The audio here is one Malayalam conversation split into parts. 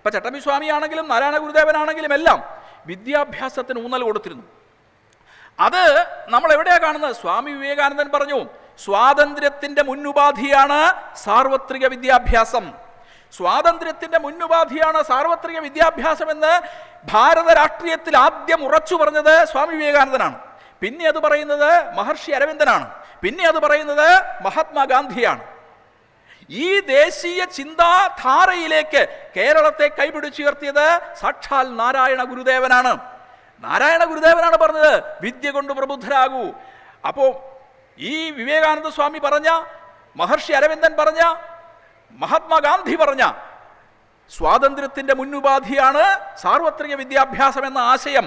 ഇപ്പൊ ചട്ടമ്പിസ്വാമിയാണെങ്കിലും നാരായണ ഗുരുദേവനാണെങ്കിലും എല്ലാം വിദ്യാഭ്യാസത്തിന് ഊന്നൽ കൊടുത്തിരുന്നു. അത് നമ്മൾ എവിടെയാണ് കാണുന്നത്? സ്വാമി വിവേകാനന്ദൻ പറഞ്ഞു സ്വാതന്ത്ര്യത്തിന്റെ മുന്നുപാധിയാണ് സാർവത്രിക വിദ്യാഭ്യാസം. സ്വാതന്ത്ര്യത്തിന്റെ മുന്നുപാധിയാണ് സാർവത്രിക വിദ്യാഭ്യാസം എന്ന് ഭാരത രാഷ്ട്രീയത്തിൽ ആദ്യം ഉറച്ചു പറഞ്ഞത് സ്വാമി വിവേകാനന്ദനാണ്. പിന്നെ അത് പറയുന്നത് മഹർഷി അരവിന്ദനാണ്. പിന്നെ അത് പറയുന്നത് മഹാത്മാഗാന്ധിയാണ് ഈ ദേശീയ ചിന്താധാരയിലേക്ക് കേരളത്തെ കൈപിടിച്ചുയർത്തിയത് സാക്ഷാൽ നാരായണ ഗുരുദേവനാണ്. നാരായണ ഗുരുദേവനാണ് പറഞ്ഞത് വിദ്യ കൊണ്ട് പ്രബുദ്ധരാകൂ. അപ്പോൾ ഈ വിവേകാനന്ദ സ്വാമി പറഞ്ഞ മഹർഷി അരവിന്ദൻ പറഞ്ഞ മഹാത്മാഗാന്ധി പറഞ്ഞ സ്വാതന്ത്ര്യത്തിന്റെ മുന്നുപാധിയാണ് സാർവത്രിക വിദ്യാഭ്യാസം എന്ന ആശയം.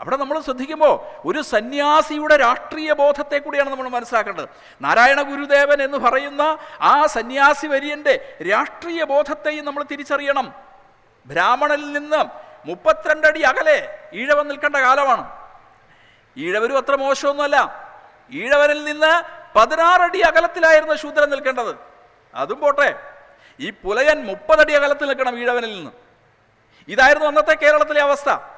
അവിടെ നമ്മൾ ശ്രദ്ധിക്കുമ്പോൾ ഒരു സന്യാസിയുടെ രാഷ്ട്രീയ ബോധത്തെ കൂടിയാണ് നമ്മൾ മനസ്സിലാക്കേണ്ടത്. നാരായണ ഗുരുദേവൻ എന്ന് പറയുന്ന ആ സന്യാസി വര്യന്റെ രാഷ്ട്രീയ ബോധത്തെയും നമ്മൾ തിരിച്ചറിയണം. ബ്രാഹ്മണനിൽ നിന്ന് മുപ്പത്തിരണ്ടടി അകലെ ഈഴവൻ നിൽക്കേണ്ട കാലമാണ്. ഈഴവരും അത്ര മോശമൊന്നുമല്ല. ഈഴവനിൽ നിന്ന് പതിനാറടി അകലത്തിലായിരുന്നു ശൂദ്രൻ നിൽക്കേണ്ടത്. അതും പോട്ടെ. ഈ പുലയൻ മുപ്പതടി അകലത്തിൽ നിൽക്കണം ഈഴവനിൽ നിന്ന്. ഇതായിരുന്നു അന്നത്തെ കേരളത്തിലെ അവസ്ഥ.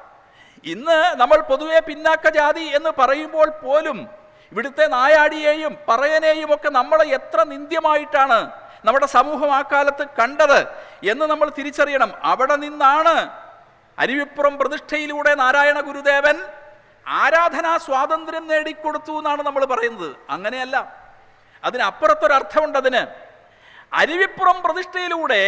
ഇന്ന് നമ്മൾ പൊതുവെ പിന്നാക്ക ജാതി എന്ന് പറയുമ്പോൾ പോലും ഇവിടുത്തെ നായാടിയെയും പറയനെയും ഒക്കെ നമ്മൾ എത്ര നിന്ദ്യമായിട്ടാണ് നമ്മുടെ സമൂഹം ആ കാലത്ത് കണ്ടത് എന്ന് നമ്മൾ തിരിച്ചറിയണം. അവിടെ നിന്നാണ് അരുവിപ്പുറം പ്രതിഷ്ഠയിലൂടെ നാരായണ ഗുരുദേവൻ ആരാധനാ സ്വാതന്ത്ര്യം നേടിക്കൊടുത്തു എന്നാണ് നമ്മൾ പറയുന്നത്. അങ്ങനെയല്ല. അതിനപ്പുറത്തൊരർത്ഥമുണ്ട് അതിന് അരുവിപ്പുറം പ്രതിഷ്ഠയിലൂടെ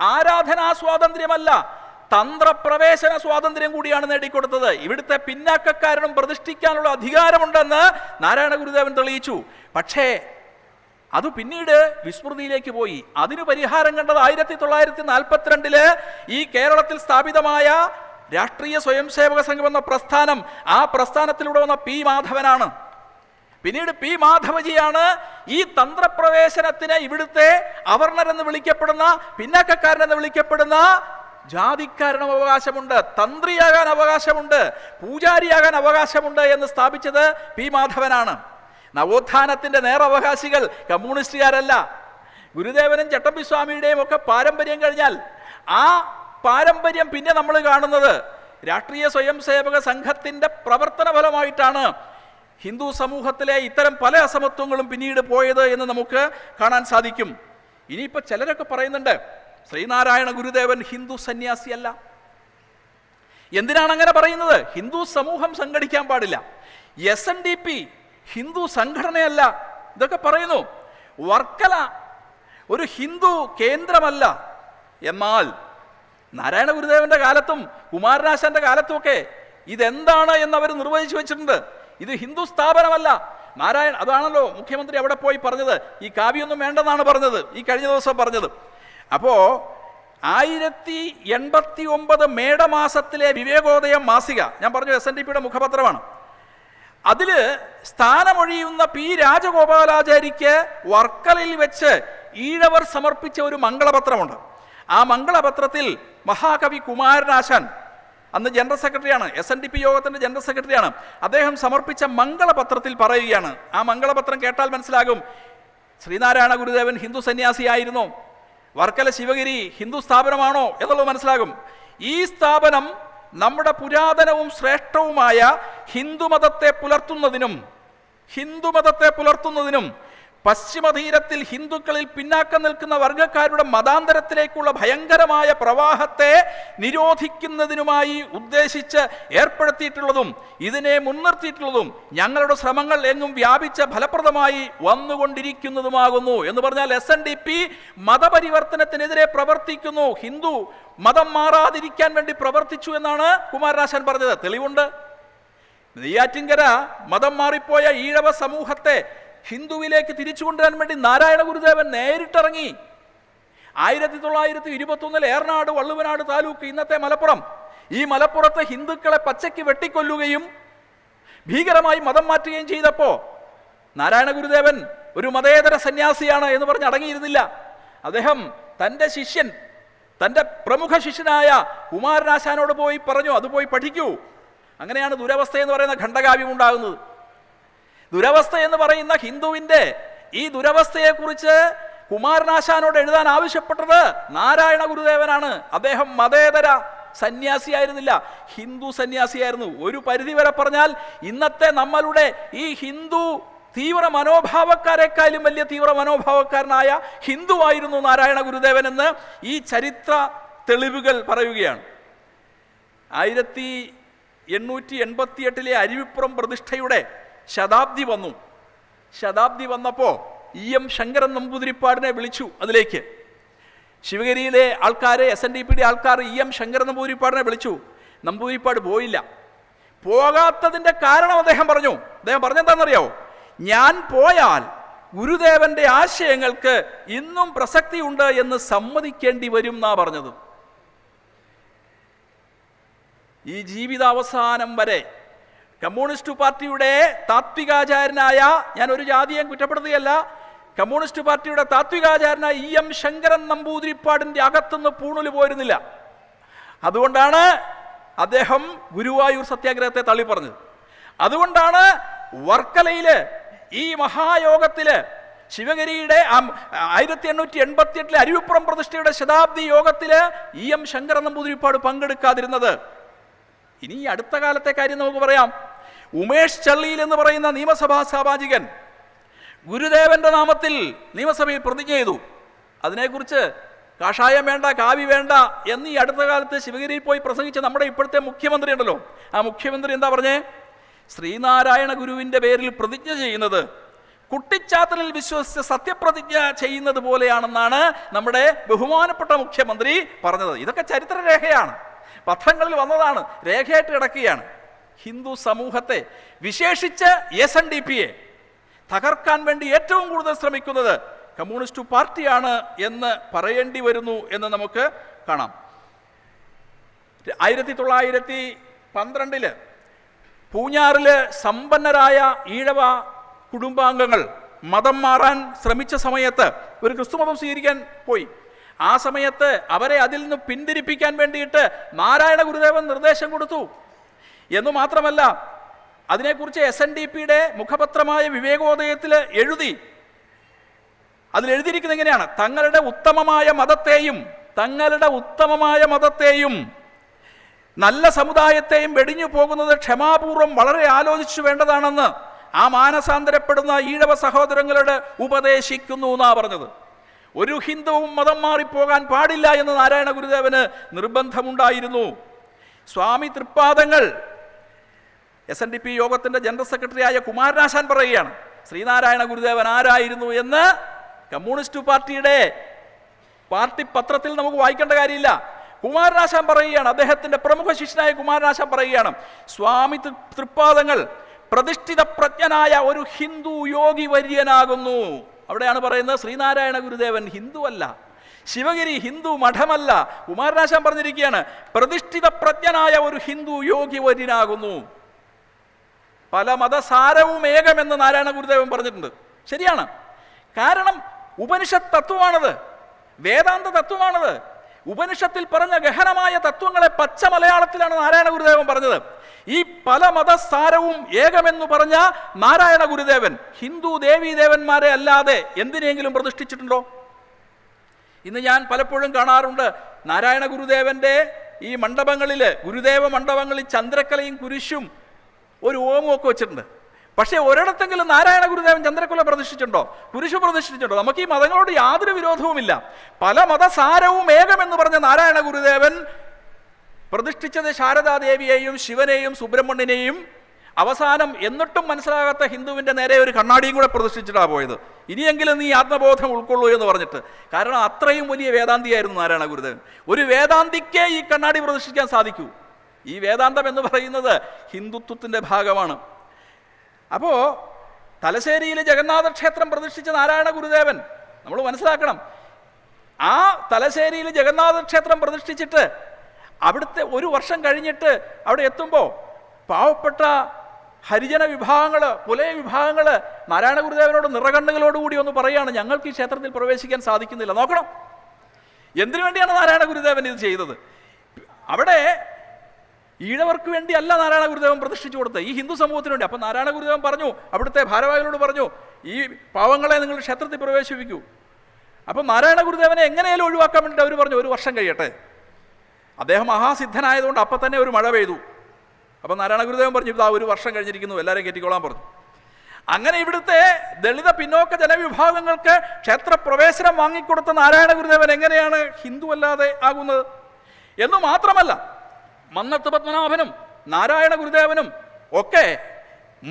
ആരാധനാ സ്വാതന്ത്ര്യമല്ല തന്ത്രപ്രവേശന സ്വാതന്ത്ര്യം കൂടിയാണ് നേടിക്കൊടുത്തത്. ഇവിടുത്തെ പിന്നാക്കക്കാരനും പ്രതിഷ്ഠിക്കാനുള്ള അധികാരമുണ്ടെന്ന് നാരായണ ഗുരുദേവൻ തെളിയിച്ചു. പക്ഷേ അത് പിന്നീട് വിസ്മൃതിയിലേക്ക് പോയി. അതിന് പരിഹാരം കണ്ടത് ആയിരത്തി തൊള്ളായിരത്തി നാൽപ്പത്തിരണ്ടിൽ ഈ കേരളത്തിൽ സ്ഥാപിതമായ രാഷ്ട്രീയ സ്വയംസേവക സംഘം എന്ന പ്രസ്ഥാനം. ആ പ്രസ്ഥാനത്തിലൂടെ വന്ന പി മാധവനാണ്. പിന്നീട് പി മാധവജിയാണ് ഈ തന്ത്രപ്രവേശനത്തിന് ഇവിടുത്തെ അവർണരെന്ന് വിളിക്കപ്പെടുന്ന പിന്നാക്കക്കാരനെന്ന് വിളിക്കപ്പെടുന്ന ജാതിക്കാരനും അവകാശമുണ്ട് തന്ത്രിയാകാൻ അവകാശമുണ്ട് പൂജാരിയാകാൻ അവകാശമുണ്ട് എന്ന് സ്ഥാപിച്ചത് പി മാധവനാണ്. നവോത്ഥാനത്തിന്റെ നേരവകാശികൾ കമ്മ്യൂണിസ്റ്റുകാരല്ല. ഗുരുദേവനും ചട്ടമ്പിസ്വാമിയുടെയും ഒക്കെ പാരമ്പര്യം കഴിഞ്ഞാൽ ആ പാരമ്പര്യം പിന്നെ നമ്മൾ കാണുന്നത് രാഷ്ട്രീയ സ്വയം സേവക സംഘത്തിന്റെ പ്രവർത്തന ഫലമായിട്ടാണ് ഹിന്ദു സമൂഹത്തിലെ ഇത്തരം പല അസമത്വങ്ങളും പിന്നീട് പോയത് എന്ന് നമുക്ക് കാണാൻ സാധിക്കും. ഇനിയിപ്പോൾ ചിലരൊക്കെ പറയുന്നുണ്ട് ശ്രീനാരായണ ഗുരുദേവൻ ഹിന്ദു സന്യാസിയല്ല എന്തിനാണ് അങ്ങനെ പറയുന്നത്? ഹിന്ദു സമൂഹം സംഘടിക്കാൻ പാടില്ല. S N D P Hindu സംഘടനയല്ല. ഇതൊക്കെ പറയുന്നു. വർക്കല ഒരു ഹിന്ദു കേന്ദ്രമല്ല. എന്നാൽ നാരായണ ഗുരുദേവന്റെ കാലത്തും കുമാരനാശാന്റെ കാലത്തുമൊക്കെ ഇതെന്താണ് എന്ന് അവർ നിർവചിച്ചു വെച്ചിട്ടുണ്ട്. ഇത് ഹിന്ദു സ്ഥാപനമല്ല. നാരായണ അതാണല്ലോ മുഖ്യമന്ത്രി അവിടെ പോയി പറഞ്ഞത്. ഈ കാവ്യൊന്നും വേണ്ടെന്നാണ് പറഞ്ഞത്. ഈ കഴിഞ്ഞ ദിവസം പറഞ്ഞത്. അപ്പോ ആയിരത്തി എൺപത്തി ഒമ്പത് മേടമാസത്തിലെ വിവേകോദയം മാസിക ഞാൻ പറഞ്ഞു എസ് എൻ ഡി പിയുടെ മുഖപത്രമാണ്. അതിൽ സ്ഥാനമൊഴിയുന്ന പി രാജഗോപാലാചാരിക്ക് വർക്കലയിൽ വെച്ച് ഈഴവർ സമർപ്പിച്ച ഒരു മംഗളപത്രമുണ്ട്. ആ മംഗളപത്രത്തിൽ മഹാകവി കുമാരനാശാൻ അന്ന് ജനറൽ സെക്രട്ടറിയാണ് എസ് എൻ ഡി പി യോഗത്തിന്റെ ജനറൽ സെക്രട്ടറിയാണ് അദ്ദേഹം സമർപ്പിച്ച മംഗളപത്രത്തിൽ പറയുകയാണ്. ആ മംഗളപത്രം കേട്ടാൽ മനസ്സിലാകും ശ്രീനാരായണ ഗുരുദേവൻ ഹിന്ദു സന്യാസിയായിരുന്നു വർക്കല ശിവഗിരി ഹിന്ദു സ്ഥാപനമാണോ എന്നുള്ളത് മനസ്സിലാകും. ഈ സ്ഥാപനം നമ്മുടെ പുരാതനവും ശ്രേഷ്ഠവുമായ ഹിന്ദുമതത്തെ പുലർത്തുന്നതിനും ഹിന്ദുമതത്തെ പുലർത്തുന്നതിനും പശ്ചിമതീരത്തിൽ ഹിന്ദുക്കളിൽ പിന്നാക്കം നിൽക്കുന്ന വർഗക്കാരുടെ മതാന്തരത്തിലേക്കുള്ള ഭയങ്കരമായ പ്രവാഹത്തെ നിരോധിക്കുന്നതിനുമായി ഉദ്ദേശിച്ച് ഏർപ്പെടുത്തിയിട്ടുള്ളതും ഇതിനെ മുൻനിർത്തിയിട്ടുള്ളതും ഞങ്ങളുടെ ശ്രമങ്ങൾ എങ്ങും വ്യാപിച്ച ഫലപ്രദമായി വന്നുകൊണ്ടിരിക്കുന്നതുമാകുന്നു എന്ന് പറഞ്ഞാൽ എസ് എൻ ഡി പി മതപരിവർത്തനത്തിനെതിരെ പ്രവർത്തിക്കുന്നു. ഹിന്ദു മതം മാറാതിരിക്കാൻ വേണ്ടി പ്രവർത്തിച്ചു എന്നാണ് കുമാരനാശൻ പറഞ്ഞത്. തെളിവുണ്ട്. നെയ്യാറ്റിങ്കര മതം മാറിപ്പോയ ഈഴവ സമൂഹത്തെ ഹിന്ദുവിലേക്ക് തിരിച്ചു കൊണ്ടുവരാൻ വേണ്ടി നാരായണ ഗുരുദേവൻ നേരിട്ടിറങ്ങി. ആയിരത്തി തൊള്ളായിരത്തി ഇരുപത്തൊന്നിൽ ഏറനാട് വള്ളുവനാട് താലൂക്ക് ഇന്നത്തെ മലപ്പുറം. ഈ മലപ്പുറത്തെ ഹിന്ദുക്കളെ പച്ചയ്ക്ക് വെട്ടിക്കൊല്ലുകയും ഭീകരമായി മതം മാറ്റുകയും ചെയ്തപ്പോൾ നാരായണ ഗുരുദേവൻ ഒരു മതേതര സന്യാസിയാണ് എന്ന് പറഞ്ഞ് അടങ്ങിയിരുന്നില്ല. അദ്ദേഹം തന്റെ ശിഷ്യൻ തന്റെ പ്രമുഖ ശിഷ്യനായ കുമാരനാശാനോട് പോയി പറഞ്ഞു അത് പോയി പഠിക്കൂ. അങ്ങനെയാണ് ദുരവസ്ഥ എന്ന് പറയുന്ന ഖണ്ഡകാവ്യം ഉണ്ടാകുന്നത്. ദുരവസ്ഥ എന്ന് പറയുന്ന ഹിന്ദുവിന്റെ ഈ ദുരവസ്ഥയെക്കുറിച്ച് കുമാരനാശാനോട് എഴുതാൻ ആവശ്യപ്പെട്ടത് നാരായണ ഗുരുദേവനാണ്. അദ്ദേഹം മതേതര സന്യാസിയായിരുന്നില്ല. ഹിന്ദു സന്യാസിയായിരുന്നു. ഒരു പരിധി വരെ പറഞ്ഞാൽ ഇന്നത്തെ നമ്മളുടെ ഈ ഹിന്ദു തീവ്ര മനോഭാവക്കാരെക്കാളും വലിയ തീവ്ര മനോഭാവക്കാരനായ ഹിന്ദുവായിരുന്നു നാരായണ ഗുരുദേവൻ എന്ന് ഈ ചരിത്ര തെളിവുകൾ പറയുകയാണ്. ആയിരത്തി എണ്ണൂറ്റി എൺപത്തി എട്ടിലെ അരുവിപ്പുറം പ്രതിഷ്ഠയുടെ ശതാബ്ദി വന്നു. ശതാബ്ദി വന്നപ്പോൾ ഇ എം ശങ്കരൻ നമ്പൂതിരിപ്പാടിനെ വിളിച്ചു അതിലേക്ക്. ശിവഗിരിയിലെ ആൾക്കാരെ എസ് എൻ ഡി പിയുടെ ആൾക്കാർ ഇ എം ശങ്കരൻ നമ്പൂതിരിപ്പാടിനെ വിളിച്ചു. നമ്പൂതിരിപ്പാട് പോയില്ല. പോകാത്തതിന്റെ കാരണം അദ്ദേഹം പറഞ്ഞു. അദ്ദേഹം പറഞ്ഞെന്താണെന്നറിയാവോ? ഞാൻ പോയാൽ ഗുരുദേവന്റെ ആശയങ്ങൾക്ക് ഇന്നും പ്രസക്തിയുണ്ട് എന്ന് സമ്മതിക്കേണ്ടി വരും എന്നാ പറഞ്ഞത്. ഈ ജീവിതാവസാനം വരെ കമ്മ്യൂണിസ്റ്റ് പാർട്ടിയുടെ താത്വികാചാരനായ ഞാൻ ഒരു ജാതിയെ കുറ്റപ്പെടുത്തുകയല്ല കമ്മ്യൂണിസ്റ്റ് പാർട്ടിയുടെ താത്വികാചാരനായ ഇ എം ശങ്കരൻ നമ്പൂതിരിപ്പാടിന്റെ അകത്തുനിന്ന് പൂണുൽ പോയിരുന്നില്ല അതുകൊണ്ടാണ് അദ്ദേഹം ഗുരുവായൂർ സത്യാഗ്രഹത്തെ തള്ളി പറഞ്ഞത് അതുകൊണ്ടാണ് വർക്കലയിൽ ഈ മഹായോഗത്തിൽ ശിവഗിരിയുടെ ആയിരത്തി എണ്ണൂറ്റി എൺപത്തി എട്ടിലെ അരുവിപ്പുറം പ്രതിഷ്ഠയുടെ ശതാബ്ദി യോഗത്തിൽ ഇ എം ശങ്കരൻ നമ്പൂതിരിപ്പാട് പങ്കെടുക്കാതിരുന്നത്. ഇനി അടുത്ത കാലത്തെ കാര്യം നമുക്ക് പറയാം. ഉമേഷ് ചള്ളിയിൽ എന്ന് പറയുന്ന നിയമസഭാ സാമാജികൻ ഗുരുദേവന്റെ നാമത്തിൽ നിയമസഭയിൽ പ്രതിജ്ഞ ചെയ്തു. അതിനെക്കുറിച്ച് കാഷായം വേണ്ട കാവി വേണ്ട എന്ന് ഈ അടുത്ത കാലത്ത് ശിവഗിരിയിൽ പോയി പ്രസംഗിച്ച നമ്മുടെ ഇപ്പോഴത്തെ മുഖ്യമന്ത്രി ഉണ്ടല്ലോ. ആ മുഖ്യമന്ത്രി എന്താ പറഞ്ഞേ? ശ്രീനാരായണ ഗുരുവിന്റെ പേരിൽ പ്രതിജ്ഞ ചെയ്യുന്നത് കുട്ടിച്ചാത്തലിൽ വിശ്വസിച്ച് സത്യപ്രതിജ്ഞ ചെയ്യുന്നത് പോലെയാണെന്നാണ് നമ്മുടെ ബഹുമാനപ്പെട്ട മുഖ്യമന്ത്രി പറഞ്ഞത്. ഇതൊക്കെ ചരിത്രരേഖയാണ്. പത്രങ്ങളിൽ വന്നതാണ്. രേഖയായിട്ട് കിടക്കുകയാണ്. ഹിന്ദു സമൂഹത്തെ വിശേഷിച്ച് എസ് എൻ ഡി പിയെ തകർക്കാൻ വേണ്ടി ഏറ്റവും കൂടുതൽ ശ്രമിക്കുന്നത് കമ്മ്യൂണിസ്റ്റ് പാർട്ടിയാണ് എന്ന് പറയേണ്ടി വരുന്നു എന്ന് നമുക്ക് കാണാം. ആയിരത്തി തൊള്ളായിരത്തി പന്ത്രണ്ടിൽ പൂഞ്ഞാറിൽ സമ്പന്നരായ ഈഴവ കുടുംബാംഗങ്ങൾ മതം മാറാൻ ശ്രമിച്ച സമയത്ത് ഒരു ക്രിസ്തുമതം സ്വീകരിക്കാൻ പോയി. ആ സമയത്ത് അവരെ അതിൽ നിന്ന് പിന്തിരിപ്പിക്കാൻ വേണ്ടിയിട്ട് നാരായണ ഗുരുദേവൻ നിർദ്ദേശം കൊടുത്തു. എന്നു മാത്രമല്ല അതിനെക്കുറിച്ച് എസ് എൻ ഡി പിയുടെ മുഖപത്രമായ വിവേകോദയത്തിൽ എഴുതി. അതിൽ എഴുതിയിരിക്കുന്നത് എങ്ങനെയാണ്? തങ്ങളുടെ ഉത്തമമായ മതത്തെയും തങ്ങളുടെ ഉത്തമമായ മതത്തെയും നല്ല സമുദായത്തെയും വെടിഞ്ഞു പോകുന്നത് ക്ഷമാപൂർവം വളരെ ആലോചിച്ചു വേണ്ടതാണെന്ന് ആ മാനസാന്തരപ്പെടുന്ന ഈഴവ സഹോദരങ്ങളോട് ഉപദേശിക്കുന്നു എന്നാ പറഞ്ഞത്. ഒരു ഹിന്ദുവും മതം മാറിപ്പോകാൻ പാടില്ല എന്ന് നാരായണ ഗുരുദേവന് നിർബന്ധമുണ്ടായിരുന്നു. സ്വാമി തൃപ്പാദങ്ങൾ എസ് എൻ ഡി പി യോഗത്തിന്റെ ജനറൽ സെക്രട്ടറിയായ കുമാരനാശാൻ പറയുകയാണ് ശ്രീനാരായണ ഗുരുദേവൻ ആരായിരുന്നു എന്ന് കമ്മ്യൂണിസ്റ്റ് പാർട്ടിയുടെ പാർട്ടി പത്രത്തിൽ നമുക്ക് വായിക്കേണ്ട കാര്യമില്ല. കുമാരനാശാൻ പറയുകയാണ് അദ്ദേഹത്തിന്റെ പ്രമുഖ ശിഷ്യനായ കുമാരനാശാൻ പറയുകയാണ് സ്വാമി തൃപ്പാദങ്ങൾ പ്രതിഷ്ഠിത പ്രജ്ഞനായ ഒരു ഹിന്ദു യോഗി വര്യനാകുന്നു. അവിടെയാണ് പറയുന്നത് ശ്രീനാരായണ ഗുരുദേവൻ ഹിന്ദു അല്ല ശിവഗിരി ഹിന്ദു മഠമല്ല. കുമാരനാശാൻ പറഞ്ഞിരിക്കുകയാണ് പ്രതിഷ്ഠിത പ്രജ്ഞനായ ഒരു ഹിന്ദു യോഗി വര്യനാകുന്നു. പല മതസാരവും ഏകമെന്ന് നാരായണ ഗുരുദേവൻ പറഞ്ഞിട്ടുണ്ട്. ശരിയാണ്. കാരണം ഉപനിഷത്ത് തത്വമാണത് വേദാന്ത തത്വമാണത് ഉപനിഷത്തിൽ പറഞ്ഞ ഗഹനമായ തത്വങ്ങളെ പച്ച മലയാളത്തിലാണ് നാരായണ ഗുരുദേവൻ പറഞ്ഞത്. ഈ പല മതസാരവും ഏകമെന്ന് പറഞ്ഞ നാരായണ ഗുരുദേവൻ ഹിന്ദു ദേവീദേവന്മാരെ അല്ലാതെ എന്തിനെങ്കിലും പ്രതിഷ്ഠിച്ചിട്ടുണ്ടോ? ഇന്ന് ഞാൻ പലപ്പോഴും കാണാറുണ്ട് നാരായണ ഗുരുദേവന്റെ ഈ മണ്ഡപങ്ങളിൽ ഗുരുദേവ മണ്ഡപങ്ങളിൽ ചന്ദ്രക്കലയും കുരിശും ഒരു ഓമും ഒക്കെ വെച്ചിട്ടുണ്ട്. പക്ഷേ ഒരിടത്തെങ്കിലും നാരായണ ഗുരുദേവൻ ചന്ദ്രക്കുല പ്രതിഷ്ഠിച്ചിട്ടുണ്ടോ? കുരിശു പ്രതിഷ്ഠിച്ചിട്ടുണ്ടോ? നമുക്ക് ഈ മതങ്ങളോട് യാതൊരു വിരോധവുമില്ല. പല മതസാരവും ഏകമെന്ന് പറഞ്ഞ നാരായണ ഗുരുദേവൻ പ്രതിഷ്ഠിച്ചത് ശാരദാദേവിയെയും ശിവനെയും സുബ്രഹ്മണ്യനെയും അവസാനം എന്നിട്ടും മനസ്സിലാകാത്ത ഹിന്ദുവിന്റെ നേരെ ഒരു കണ്ണാടിയും കൂടെ പ്രതിഷ്ഠിച്ചിട്ടാണ് പോയത്. ഇനിയെങ്കിലും നീ ആത്മബോധം ഉൾക്കൊള്ളൂ എന്ന് പറഞ്ഞിട്ട്. കാരണം അത്രയും വലിയ വേദാന്തിയായിരുന്നു നാരായണ ഗുരുദേവൻ. ഒരു വേദാന്തിക്കേ ഈ കണ്ണാടി പ്രതിഷ്ഠിക്കാൻ സാധിക്കൂ. ഈ വേദാന്തം എന്ന് പറയുന്നത് ഹിന്ദുത്വത്തിന്റെ ഭാഗമാണ്. അപ്പോൾ തലശ്ശേരിയിൽ ജഗന്നാഥ ക്ഷേത്രം പ്രതിഷ്ഠിച്ച നാരായണ ഗുരുദേവൻ നമ്മൾ മനസ്സിലാക്കണം ആ തലശ്ശേരിയിൽ ജഗന്നാഥ ക്ഷേത്രം പ്രതിഷ്ഠിച്ചിട്ട് അവിടുത്തെ ഒരു വർഷം കഴിഞ്ഞിട്ട് അവിടെ എത്തുമ്പോൾ പാവപ്പെട്ട ഹരിജന വിഭാഗങ്ങൾ പുലയ വിഭാഗങ്ങൾ നാരായണ ഗുരുദേവനോട് നിറകണ്ണുകളോടുകൂടി ഒന്ന് പറയുകയാണ് ഞങ്ങൾക്ക് ഈ ക്ഷേത്രത്തിൽ പ്രവേശിക്കാൻ സാധിക്കുന്നില്ല. നോക്കണം. എന്തിനു വേണ്ടിയാണ് നാരായണ ഗുരുദേവൻ ഇത് ചെയ്തത്? അവിടെ ഈഴവർക്ക് വേണ്ടി അല്ല നാരായണ ഗുരുദേവൻ പ്രതിഷ്ഠിച്ചു കൊടുത്തത്. ഈ ഹിന്ദു സമൂഹത്തിന് വേണ്ടി. അപ്പം നാരായണ ഗുരുദേവൻ പറഞ്ഞു അവിടുത്തെ ഭാരവാഹികളോട് പറഞ്ഞു ഈ പാവങ്ങളെ നിങ്ങൾ ക്ഷേത്രത്തിൽ പ്രവേശിപ്പിക്കൂ. അപ്പം നാരായണ ഗുരുദേവനെ എങ്ങനെയാലും ഒഴിവാക്കാൻ വേണ്ടിയിട്ട് അവർ പറഞ്ഞു ഒരു വർഷം കഴിയട്ടെ. അദ്ദേഹം മഹാസിദ്ധനായതുകൊണ്ട് അപ്പം തന്നെ ഒരു മഴ പെയ്തു. അപ്പം നാരായണ ഗുരുദേവൻ പറഞ്ഞു ഇതാ ഒരു വർഷം കഴിഞ്ഞിരിക്കുന്നു എല്ലാവരെയും കയറ്റിക്കോളാൻ പറഞ്ഞു. അങ്ങനെ ഇവിടുത്തെ ദളിത പിന്നോക്ക ജനവിഭാഗങ്ങൾക്ക് ക്ഷേത്രപ്രവേശനം വാങ്ങിക്കൊടുത്ത നാരായണ ഗുരുദേവൻ എങ്ങനെയാണ് ഹിന്ദു അല്ലാതെ ആകുന്നത്? എന്ന് മാത്രമല്ല മന്നത്ത് പത്മനാഭനും നാരായണ ഗുരുദേവനും ഒക്കെ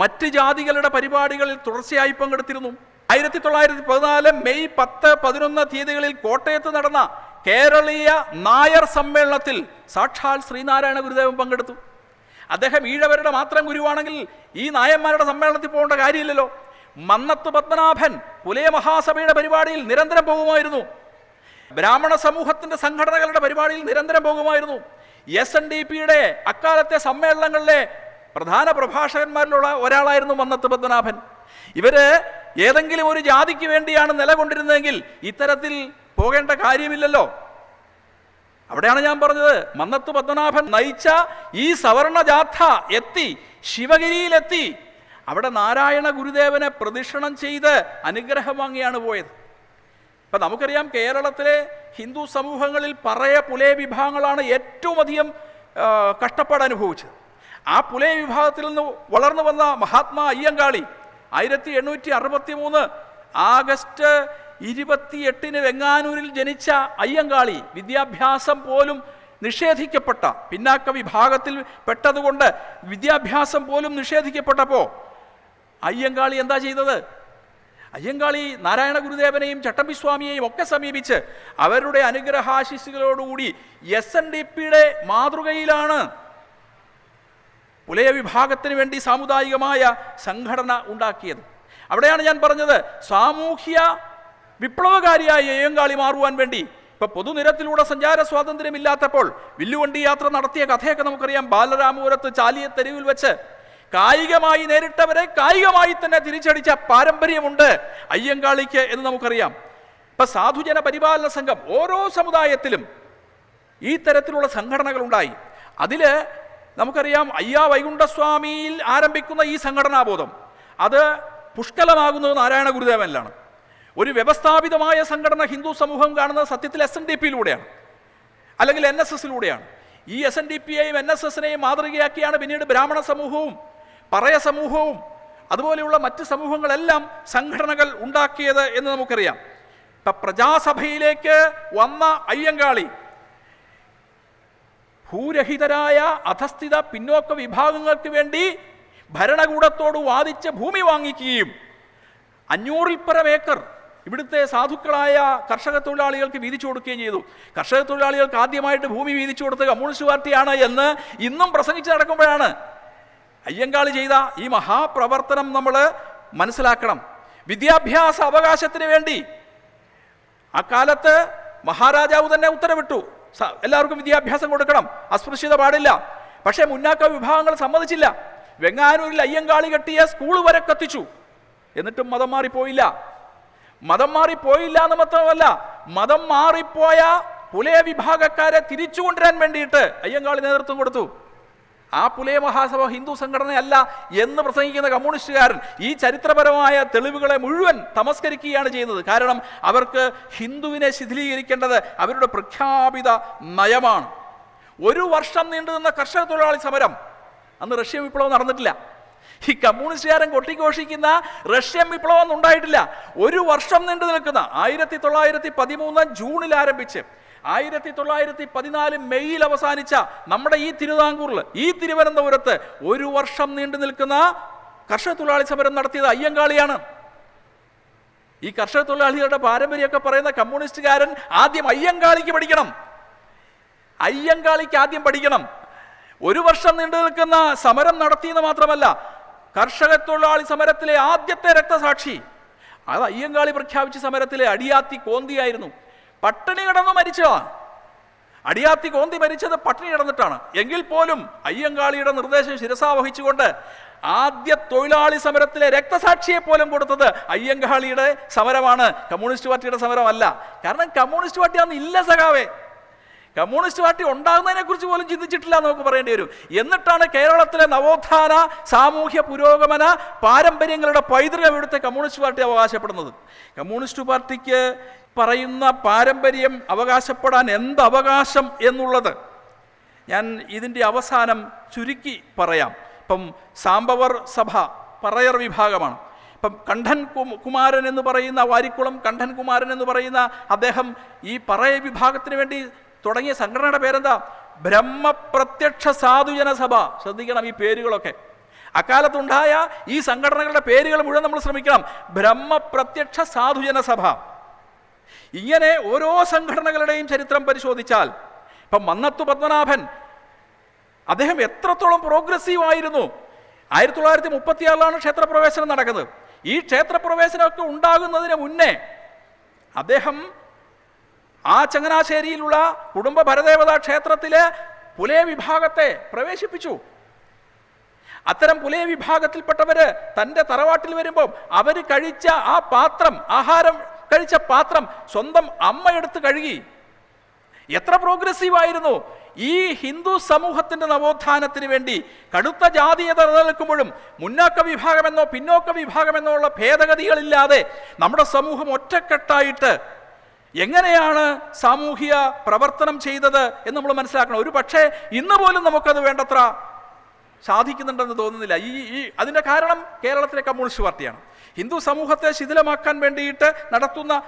മറ്റ് ജാതികളുടെ പരിപാടികളിൽ തുടർച്ചയായി പങ്കെടുത്തിരുന്നു. ആയിരത്തി തൊള്ളായിരത്തി പതിനാല് മെയ് പത്ത് പതിനൊന്ന് തീയതികളിൽ കോട്ടയത്ത് നടന്ന കേരളീയ നായർ സമ്മേളനത്തിൽ സാക്ഷാൽ ശ്രീനാരായണ ഗുരുദേവൻ പങ്കെടുത്തു. അദ്ദേഹം ഈഴവരുടെ മാത്രം ഗുരുവാണെങ്കിൽ ഈ നായന്മാരുടെ സമ്മേളനത്തിൽ പോകേണ്ട കാര്യമില്ലല്ലോ. മന്നത്ത് പത്മനാഭൻ പുലയ മഹാസഭയുടെ പരിപാടിയിൽ നിരന്തരം പോകുമായിരുന്നു. ബ്രാഹ്മണ സമൂഹത്തിന്റെ സംഘടനകളുടെ പരിപാടിയിൽ നിരന്തരം പോകുമായിരുന്നു. എസ് എൻ ഡി പിയുടെ അക്കാലത്തെ സമ്മേളനങ്ങളിലെ പ്രധാന പ്രഭാഷകന്മാരിലുള്ള ഒരാളായിരുന്നു മന്നത്ത് പത്മനാഭൻ ഇവർ ഏതെങ്കിലും ഒരു ജാതിക്ക് വേണ്ടിയാണ് നിലകൊണ്ടിരുന്നതെങ്കിൽ ഇത്തരത്തിൽ പോകേണ്ട കാര്യമില്ലല്ലോ. അവിടെയാണ് ഞാൻ പറഞ്ഞത് മന്നത്ത് പത്മനാഭൻ നയിച്ച ഈ സവർണ ജാഥ എത്തി ശിവഗിരിയിലെത്തി. അവിടെ നാരായണ ഗുരുദേവനെ പ്രദക്ഷിണം ചെയ്ത് അനുഗ്രഹം വാങ്ങിയാണ് പോയത്. ഇപ്പം നമുക്കറിയാം കേരളത്തിലെ ഹിന്ദു സമൂഹങ്ങളിൽ പറയ പുലയ വിഭാഗങ്ങളാണ് ഏറ്റവും അധികം കഷ്ടപ്പാട് അനുഭവിച്ചത്. ആ പുലയ വിഭാഗത്തിൽ നിന്ന് വളർന്നു വന്ന മഹാത്മാ അയ്യങ്കാളി ആയിരത്തി എണ്ണൂറ്റി അറുപത്തി മൂന്ന് ആഗസ്റ്റ് ഇരുപത്തിയെട്ടിന് വെങ്ങാനൂരിൽ ജനിച്ച അയ്യങ്കാളി വിദ്യാഭ്യാസം പോലും നിഷേധിക്കപ്പെട്ട പിന്നാക്ക വിഭാഗത്തിൽ പെട്ടതുകൊണ്ട് വിദ്യാഭ്യാസം പോലും നിഷേധിക്കപ്പെട്ടപ്പോൾ അയ്യങ്കാളി എന്താ ചെയ്തത്? അയ്യങ്കാളി നാരായണ ഗുരുദേവനെയും ചട്ടമ്പിസ്വാമിയെയും ഒക്കെ സമീപിച്ച് അവരുടെ അനുഗ്രഹാശിസുകളോടുകൂടി എസ് എൻ ഡി പിയുടെ മാതൃകയിലാണ് പുലയ വിഭാഗത്തിന് വേണ്ടി സാമുദായികമായ സംഘടന ഉണ്ടാക്കിയത്. അവിടെയാണ് ഞാൻ പറഞ്ഞത് സാമൂഹ്യ വിപ്ലവകാരിയായ അയ്യങ്കാളി മാറുവാൻ വേണ്ടി. ഇപ്പൊ പൊതുനിരത്തിലൂടെ സഞ്ചാര സ്വാതന്ത്ര്യമില്ലാത്തപ്പോൾ വില്ലുവണ്ടി യാത്ര നടത്തിയ കഥയൊക്കെ നമുക്കറിയാം. ബാലരാമപുരത്ത് ചാലിയ തെരുവിൽ വെച്ച് കായികമായി നേരിട്ടവരെ കായികമായി തന്നെ തിരിച്ചടിച്ച പാരമ്പര്യമുണ്ട് അയ്യങ്കാളിക്ക് എന്ന് നമുക്കറിയാം. ഇപ്പൊ സാധുജന പരിപാലന സംഘം ഓരോ സമുദായത്തിലും ഈ തരത്തിലുള്ള സംഘടനകൾ ഉണ്ടായി അതിൽ നമുക്കറിയാം അയ്യാ വൈകുണ്ഠസ്വാമിയിൽ ആരംഭിക്കുന്ന ഈ സംഘടനാബോധം. അത് പുഷ്കലമാകുന്നത് നാരായണ ഗുരുദേവനിലാണ്. ഒരു വ്യവസ്ഥാപിതമായ സംഘടന ഹിന്ദു സമൂഹം കാണുന്നത് സത്യത്തിൽ എസ് എൻ ഡി പിയിലൂടെയാണ്. അല്ലെങ്കിൽ എൻ എസ് എസിലൂടെയാണ്. ഈ എസ് എൻ ഡി പിയെയും എൻ എസ് എസിനെയും മാതൃകയാക്കിയാണ് പിന്നീട് ബ്രാഹ്മണ സമൂഹവും പറയ സമൂഹവും അതുപോലെയുള്ള മറ്റ് സമൂഹങ്ങളെല്ലാം സംഘടനകൾ ഉണ്ടാക്കിയത് എന്ന് നമുക്കറിയാം. ഇപ്പൊ പ്രജാസഭയിലേക്ക് വന്ന അയ്യങ്കാളി ഭൂരഹിതരായ അധസ്ഥിത പിന്നോക്ക വിഭാഗങ്ങൾക്ക് വേണ്ടി ഭരണകൂടത്തോട് വാദിച്ച് ഭൂമി വാങ്ങിക്കുകയും അഞ്ഞൂറിൽ പരം ഏക്കർ ഇവിടുത്തെ സാധുക്കളായ കർഷക തൊഴിലാളികൾക്ക് വീതിച്ചു കൊടുക്കുകയും ചെയ്തു. കർഷക തൊഴിലാളികൾക്ക് ആദ്യമായിട്ട് ഭൂമി വീതിച്ചു കൊടുത്തത് കമ്മ്യൂണിസ്റ്റ് പാർട്ടിയാണ് എന്ന് ഇന്നും പ്രസംഗിച്ച് നടക്കുമ്പോഴാണ്. അയ്യങ്കാളി ചെയ്ത ഈ മഹാപ്രവർത്തനം നമ്മൾ മനസ്സിലാക്കണം. വിദ്യാഭ്യാസ അവകാശത്തിന് വേണ്ടി. അക്കാലത്ത് മഹാരാജാവ് തന്നെ ഉത്തരവിട്ടു. എല്ലാവർക്കും വിദ്യാഭ്യാസം കൊടുക്കണം. അസ്പൃശ്യത പാടില്ല. പക്ഷേ മുന്നാക്ക വിഭാഗങ്ങൾ സമ്മതിച്ചില്ല. വെങ്ങാനൂരിൽ അയ്യങ്കാളി കെട്ടിയ സ്കൂൾ വരെ കത്തിച്ചു. എന്നിട്ടും മതം മാറിപ്പോയില്ല. മതം മാറിപ്പോയില്ല എന്ന് മാത്രമല്ല മതം മാറിപ്പോയ പുലയ വിഭാഗക്കാരെ തിരിച്ചു കൊണ്ടുവരാൻ വേണ്ടിയിട്ട് അയ്യങ്കാളി നേതൃത്വം കൊടുത്തു. ആ പുലയ മഹാസഭ ഹിന്ദു സംഘടനയല്ല എന്ന് പ്രസംഗിക്കുന്ന കമ്മ്യൂണിസ്റ്റുകാരൻ ഈ ചരിത്രപരമായ തെളിവുകളെ മുഴുവൻ തമസ്കരിക്കുകയാണ് ചെയ്യുന്നത്. കാരണം അവർക്ക് ഹിന്ദുവിനെ ശിഥിലീകരിക്കേണ്ടത് അവരുടെ പ്രഖ്യാപിത നയമാണ്. ഒരു വർഷം നീണ്ടു നിന്ന കർഷക തൊഴിലാളി സമരം അന്ന് റഷ്യൻ വിപ്ലവം നടന്നിട്ടില്ല. ഈ കമ്മ്യൂണിസ്റ്റുകാരൻ കൊട്ടിഘോഷിക്കുന്ന റഷ്യൻ വിപ്ലവം ഉണ്ടായിട്ടില്ല. ഒരു വർഷം നീണ്ടു നിൽക്കുന്ന ആയിരത്തി തൊള്ളായിരത്തി പതിമൂന്ന് ജൂണിൽ ആരംഭിച്ച് ആയിരത്തി തൊള്ളായിരത്തി പതിനാല് മെയ്യിൽ അവസാനിച്ച നമ്മുടെ ഈ തിരുവിതാംകൂറിൽ ഈ തിരുവനന്തപുരത്ത് ഒരു വർഷം നീണ്ടു നിൽക്കുന്ന കർഷക തൊഴിലാളി സമരം നടത്തിയത് അയ്യങ്കാളിയാണ്. ഈ കർഷക തൊഴിലാളികളുടെ പാരമ്പര്യമൊക്കെ പറയുന്ന കമ്മ്യൂണിസ്റ്റുകാരൻ ആദ്യം അയ്യങ്കാളിക്ക് പഠിക്കണം. അയ്യങ്കാളിക്ക് ആദ്യം പഠിക്കണം. ഒരു വർഷം നീണ്ടു നിൽക്കുന്ന സമരം നടത്തിയെന്ന് മാത്രമല്ല കർഷക തൊഴിലാളി സമരത്തിലെ ആദ്യത്തെ രക്തസാക്ഷി അത് അയ്യങ്കാളി പ്രഖ്യാപിച്ച സമരത്തിലെ അടിയാത്തി കോന്തിയായിരുന്നു. പട്ടിണി കിടന്ന് മരിച്ചതാണ് അടിയാത്തി കോന്തി മരിച്ചത് പട്ടിണി കിടന്നിട്ടാണ്. എങ്കിൽ പോലും അയ്യങ്കാളിയുടെ നിർദ്ദേശം ശിരസാവഹിച്ചുകൊണ്ട് ആദ്യ തൊഴിലാളി സമരത്തിലെ രക്തസാക്ഷിയെ പോലും കൊടുത്തത് അയ്യങ്കാളിയുടെ സമരമാണ്. കമ്മ്യൂണിസ്റ്റ് പാർട്ടിയുടെ സമരമല്ല. കാരണം കമ്മ്യൂണിസ്റ്റ് പാർട്ടി അന്ന് ഇല്ല സഖാവേ. കമ്മ്യൂണിസ്റ്റ് പാർട്ടി ഉണ്ടാകുന്നതിനെക്കുറിച്ച് പോലും ചിന്തിച്ചിട്ടില്ല നമുക്ക് പറയേണ്ടി വരും. എന്നിട്ടാണ് കേരളത്തിലെ നവോത്ഥാന സാമൂഹ്യ പുരോഗമന പാരമ്പര്യങ്ങളുടെ പൈതൃകം ഇവിടുത്തെ കമ്മ്യൂണിസ്റ്റ് പാർട്ടി അവകാശപ്പെടുന്നത്. കമ്മ്യൂണിസ്റ്റ് പാർട്ടിക്ക് പറയുന്ന പാരമ്പര്യം അവകാശപ്പെടാൻ എന്ത് അവകാശം എന്നുള്ളത് ഞാൻ ഇതിന്റെ അവസാനം ചുരുക്കി പറയാം. ഇപ്പം സാമ്പവർ സഭ പറയർ വിഭാഗമാണ്. ഇപ്പം കണ്ഠൻ കുമാരൻ എന്ന് പറയുന്ന വാരിക്കുളം കണ്ഠൻ കുമാരൻ എന്ന് പറയുന്ന അദ്ദേഹം ഈ പറയ വിഭാഗത്തിന് വേണ്ടി തുടങ്ങിയ സംഘടനയുടെ പേരെന്താ? ബ്രഹ്മപ്രത്യക്ഷ സാധുജന സഭ. ശ്രദ്ധിക്കണം ഈ പേരുകളൊക്കെ. അക്കാലത്തുണ്ടായ ഈ സംഘടനകളുടെ പേരുകൾ മുഴുവൻ നമ്മൾ ശ്രമിക്കണം. ബ്രഹ്മപ്രത്യക്ഷ സാധുജന സഭ. ഇങ്ങനെ ഓരോ സംഘടനകളുടെയും ചരിത്രം പരിശോധിച്ചാൽ ഇപ്പം മന്നത്തു പത്മനാഭൻ അദ്ദേഹം എത്രത്തോളം പ്രോഗ്രസീവ് ആയിരുന്നു ആയിരത്തി തൊള്ളായിരത്തി മുപ്പത്തിയാറിലാണ് ക്ഷേത്രപ്രവേശനം നടക്കുന്നത്. ഈ ക്ഷേത്രപ്രവേശനമൊക്കെ ഉണ്ടാകുന്നതിന് മുന്നേ അദ്ദേഹം ആ ചങ്ങനാശ്ശേരിയിലുള്ള കുടുംബ ഭരദേവതാ ക്ഷേത്രത്തിലെ പുലയ വിഭാഗത്തെ പ്രവേശിപ്പിച്ചു. അത്തരം പുലയ വിഭാഗത്തിൽപ്പെട്ടവര് തന്റെ തറവാട്ടിൽ വരുമ്പോൾ അവർ കഴിച്ച ആ പാത്രം ആഹാരം കഴിച്ച പാത്രം സ്വന്തം അമ്മ എടുത്ത് കഴുകി. എത്ര പ്രോഗ്രസീവ് ആയിരുന്നു. ഈ ഹിന്ദു സമൂഹത്തിന്റെ നവോത്ഥാനത്തിന് വേണ്ടി കടുത്ത ജാതീയത നിലനിൽക്കുമ്പോഴും മുന്നോക്ക വിഭാഗമെന്നോ പിന്നോക്ക വിഭാഗമെന്നോ ഉള്ള ഭേദഗതികളില്ലാതെ നമ്മുടെ സമൂഹം ഒറ്റക്കെട്ടായിട്ട് എങ്ങനെയാണ് സാമൂഹിക പ്രവർത്തനം ചെയ്തത് എന്ന് നമ്മൾ മനസ്സിലാക്കണം. ഒരു പക്ഷേ ഇന്ന് പോലും നമുക്കത് വേണ്ടത്ര സാധിക്കുന്നുണ്ടെന്ന് തോന്നുന്നില്ല. ഈ ഈ അതിന്റെ കാരണം കേരളത്തിലെ കമ്മ്യൂണിസ്റ്റ് പാർട്ടിയാണ്. ഹിന്ദു സമൂഹത്തെ ശിഥിലമാക്കാൻ വേണ്ടിയിട്ട് നടത്തുന്ന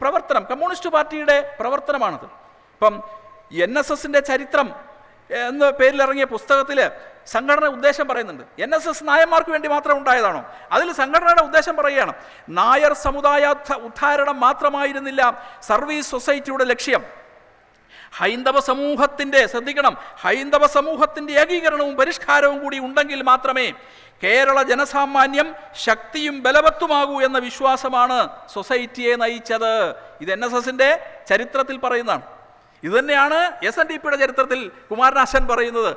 പ്രവർത്തനം കമ്മ്യൂണിസ്റ്റ് പാർട്ടിയുടെ പ്രവർത്തനമാണത്. ഇപ്പം എൻ എസ് എസിന്റെ ചരിത്രം എന്ന പേരിലിറങ്ങിയ പുസ്തകത്തിൽ സംഘടന ഉദ്ദേശം പറയുന്നുണ്ട്. എൻ എസ് എസ് നായന്മാർക്ക് വേണ്ടി മാത്രം ഉണ്ടായതാണോ? അതിൽ സംഘടനയുടെ ഉദ്ദേശം പറയുകയാണ്. നായർ സമുദായ ഉദ്ധാരണം മാത്രമായിരുന്നില്ല സർവീസ് സൊസൈറ്റിയുടെ ലക്ഷ്യം. ഹൈന്ദവ സമൂഹത്തിന്റെ ശ്രദ്ധിക്കണം ഹൈന്ദവ സമൂഹത്തിന്റെ ഏകീകരണവും പരിഷ്കാരവും കൂടി ഉണ്ടെങ്കിൽ മാത്രമേ കേരള ജനസാമാന്യം ശക്തിയും ബലവത്തുമാകൂ എന്ന വിശ്വാസമാണ് സൊസൈറ്റിയെ നയിച്ചത്. ഇത് എൻ എസ് എസിന്റെ ചരിത്രത്തിൽ പറയുന്നതാണ്. ഇതുതന്നെയാണ് എസ് എൻ ഡി പിയുടെ ചരിത്രത്തിൽ കുമാരനാശൻ പറയുന്നത്.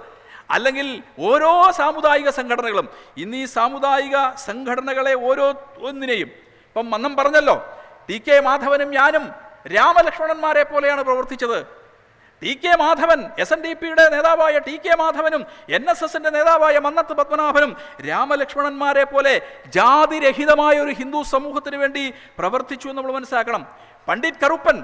അല്ലെങ്കിൽ ഓരോ സാമുദായിക സംഘടനകളും ഇന്ന് ഈ സാമുദായിക സംഘടനകളെ ഓരോ ഒന്നിനെയും ഇപ്പം മന്നം പറഞ്ഞല്ലോ ടി കെ മാധവനും ഞാനും രാമലക്ഷ്മണന്മാരെ പോലെയാണ് പ്രവർത്തിച്ചത്. T K Madhavan S N D പിയുടെ നേതാവായ ടി കെ മാധവനും എൻ എസ് എസിന്റെ നേതാവായ മന്നത്ത് പത്മനാഭനും രാമലക്ഷ്മണന്മാരെ പോലെ ജാതിരഹിതമായ ഒരു ഹിന്ദു സമൂഹത്തിന് വേണ്ടി പ്രവർത്തിച്ചു എന്ന് നമ്മൾ മനസ്സിലാക്കണം. പണ്ഡിറ്റ് കറുപ്പൻ